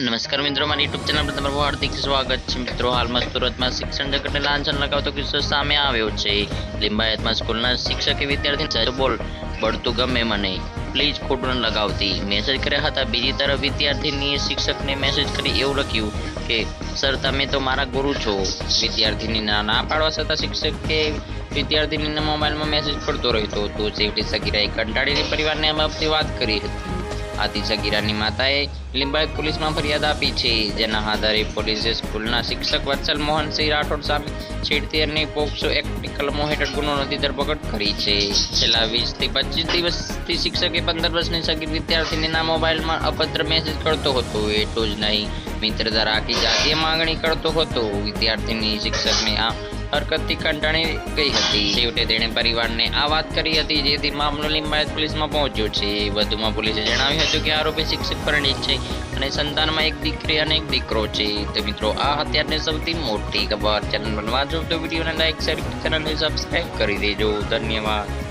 નમસ્કાર મિત્રો, મારી યુટ્યુબ ચેનલ પર તમારું હાર્દિક સ્વાગત છે મિત્રો. હાલમાં સુરતમાં શિક્ષણ જગતને લાંછન લગાવતો કિસ્સો સામે આવ્યો છે. લિંબાયતમાં સ્કૂલના શિક્ષકે વિદ્યાર્થી સાથે બોલ, બળતું ગમે મને પ્લીઝ ખોટું ન લગાવતી. મેસેજ કર્યા હતા. બીજી તરફ વિદ્યાર્થીનીએ શિક્ષકને મેસેજ કરી એવું લખ્યું કે, સર, તમે તો મારા ગુરુ છો. વિદ્યાર્થીની ના ના પાડવા છતાં શિક્ષકે વિદ્યાર્થીનીના મોબાઈલમાં મેસેજ કરતો રહેતો હતો. છેવટે સગીરાએ કંટાળીને પરિવારને આ બાબતે વાત કરી હતી. આથી સગીરાની માતાએ લિંબાયત પોલીસમાં ફરિયાદ આપી છે. જેના આધારે પોલીસે સ્કૂલના શિક્ષક વત્સલ મોહનસિંહ રાઠોડ સામે છેડતી પોક્સો એક્ટની કલમો હેઠળ ગુનો નોંધી ધરપકડ કરી છે. છેલ્લા વીસથી પચીસ દિવસથી શિક્ષકે પંદર વર્ષની સગીર વિદ્યાર્થીનીના મોબાઈલમાં અભદ્ર મેસેજ કરતો હતો. એટલું જ નહીં મિત્રતા રાખી જાતીય માંગણી કરતો હતો. વિદ્યાર્થીની શિક્ષકને આ હરકતથી કંટાળી ગઈ હતી. છેવટે તેણે પરિવારને આ વાત કરી હતી, જેથી મામલો લિંબાયત પોલીસમાં પહોંચ્યો છે. વધુમાં પોલીસે જણાવ્યું હતું કે આરોપી શિક્ષક પરિણીત છે. અને સંતાનમાં એક દીકરી અને એક દીકરો છે. તો મિત્રો, આ અત્યારની સૌથી મોટી ખબર. ચેનલ બનવા જો તો વિડીયોને લાઈક શેર ચેનલને સબસ્ક્રાઈબ કરી દેજો. ધન્યવાદ.